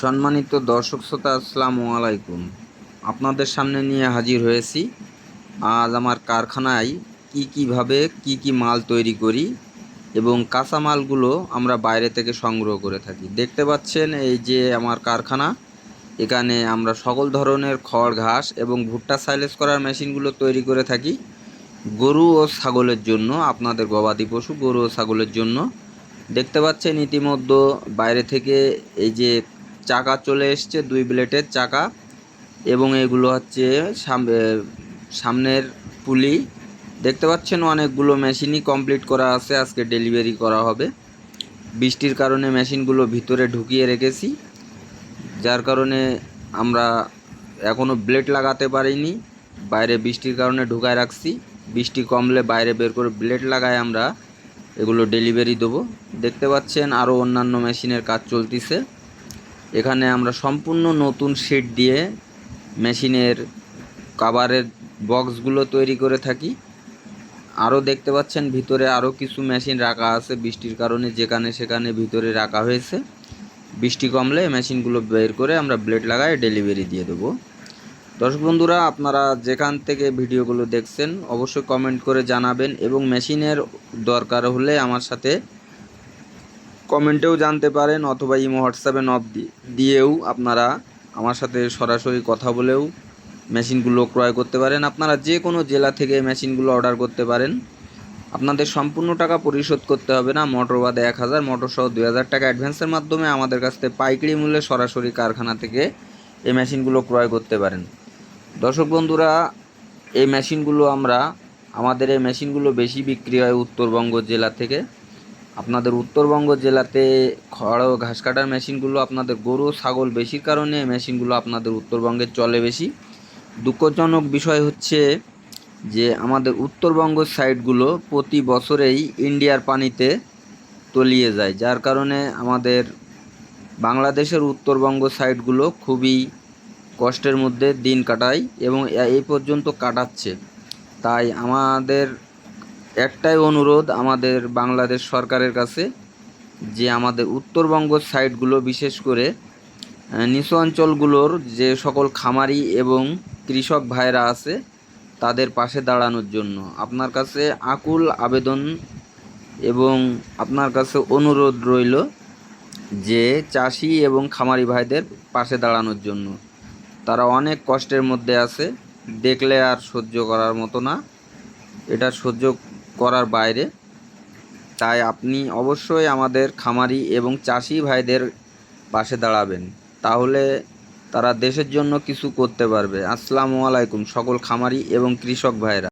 সম্মানিত দর্শক শ্রোতা, আসসালামু আলাইকুম। আপনাদের সামনে নিয়ে হাজির হয়েছি। আজ আমার কারখানায় কি কীভাবে, কি কি মাল তৈরি করি এবং কাঁচা মালগুলো আমরা বাইরে থেকে সংগ্রহ করে থাকি। দেখতে পাচ্ছেন এই যে আমার কারখানা। এখানে আমরা সকল ধরনের খড়, ঘাস এবং ভুট্টা সাইলেজ করার মেশিনগুলো তৈরি করে থাকি। গরু ও ছাগলের জন্য, আপনাদের গবাদি পশু, গরু ও ছাগলের জন্য। দেখতে পাচ্ছেন ইতিমধ্যে বাইরে থেকে এই যে চাকা চলে এসছে দুই ব্লেডের চাকা এবং এগুলো হচ্ছে সামনের পুলি। দেখতে পাচ্ছেন অনেকগুলো মেশিনই কমপ্লিট করা আছে, আজকে ডেলিভারি করা হবে। বৃষ্টির কারণে মেশিনগুলো ভিতরে ঢুকিয়ে রেখেছি, যার কারণে আমরা এখনও ব্লেড লাগাতে পারিনি। বাইরে বৃষ্টির কারণে ঢুকায় রাখছি। বৃষ্টি কমলে বাইরে বের করে ব্লেড লাগায় আমরা এগুলো ডেলিভারি দেবো। দেখতে পাচ্ছেন আরও অন্যান্য মেশিনের কাজ চলতিছে। এখানে আমরা সম্পূর্ণ নতুন শিট দিয়ে মেশিনের কাভারের বক্সগুলো তৈরি করে থাকি। আরও দেখতে পাচ্ছেন ভিতরে আরও কিছু মেশিন রাখা আছে, বৃষ্টির কারণে যেখানে সেখানে ভিতরে রাখা হয়েছে। বৃষ্টি কমলে মেশিনগুলো বের করে আমরা ব্লেড লাগায় ডেলিভারি দিয়ে দেবো। দর্শক বন্ধুরা, আপনারা যেখান থেকে ভিডিওগুলো দেখছেন, অবশ্যই কমেন্ট করে জানাবেন এবং মেশিনের দরকার হলে আমার সাথে কমেন্টেও জানতে পারেন অথবা ইমো হোয়াটসঅ্যাপে নব দিয়েও আপনারা আমার সাথে সরাসরি কথা বলেও মেশিনগুলো ক্রয় করতে পারেন। আপনারা যে কোনো জেলা থেকে মেশিনগুলো অর্ডার করতে পারেন। আপনাদের সম্পূর্ণ টাকা পরিশোধ করতে হবে না। মোটর বাদে এক হাজার, মোটর সহ দুই হাজার টাকা অ্যাডভান্সের মাধ্যমে আমাদের কাছ থেকে পাইকারি মূল্যে সরাসরি কারখানা থেকে এই মেশিনগুলো ক্রয় করতে পারেন। দর্শক বন্ধুরা, এই মেশিনগুলো আমরা, আমাদের এই মেশিনগুলো বেশি বিক্রি হয় উত্তরবঙ্গ জেলা থেকে। আপনাদের উত্তরবঙ্গ জেলাতে খড় ঘাস কাটার মেশিনগুলো, আপনাদের গরু, ছাগল বেশির কারণে মেশিনগুলো আপনাদের উত্তরবঙ্গে চলে বেশি। দুঃখজনক বিষয় হচ্ছে যে আমাদের উত্তরবঙ্গ সাইডগুলো প্রতি বছরেই ইন্ডিয়ার পানিতে তলিয়ে যায়, যার কারণে আমাদের বাংলাদেশের উত্তরবঙ্গ সাইডগুলো খুবই কষ্টের মধ্যে দিন কাটায় এবং এই পর্যন্ত কাটাচ্ছে। তাই আমাদের একটাই অনুরোধ আমাদের বাংলাদেশ সরকারের কাছে যে আমাদের উত্তরবঙ্গ সাইডগুলো বিশেষ করে নিচু অঞ্চলগুলোর যে সকল খামারি এবং কৃষক ভাইরা আছে, তাদের পাশে দাঁড়ানোর জন্য। আপনার কাছে আকুল আবেদন এবং আপনার কাছে অনুরোধ রইল যে চাষি এবং খামারি ভাইদের পাশে দাঁড়ানোর জন্য। তারা অনেক কষ্টের মধ্যে আছে, দেখলে আর সহ্য করার মতো না। এটা সহ্য করার বাইরে। তাই আপনি অবশ্যই আমাদের খামারি এবং চাষি ভাইদের পাশে দাঁড়াবেন। তাহলে তারা দেশের জন্য কিছু করতে পারবে। আসসালামু আলাইকুম, সকল খামারি এবং কৃষক ভাইরা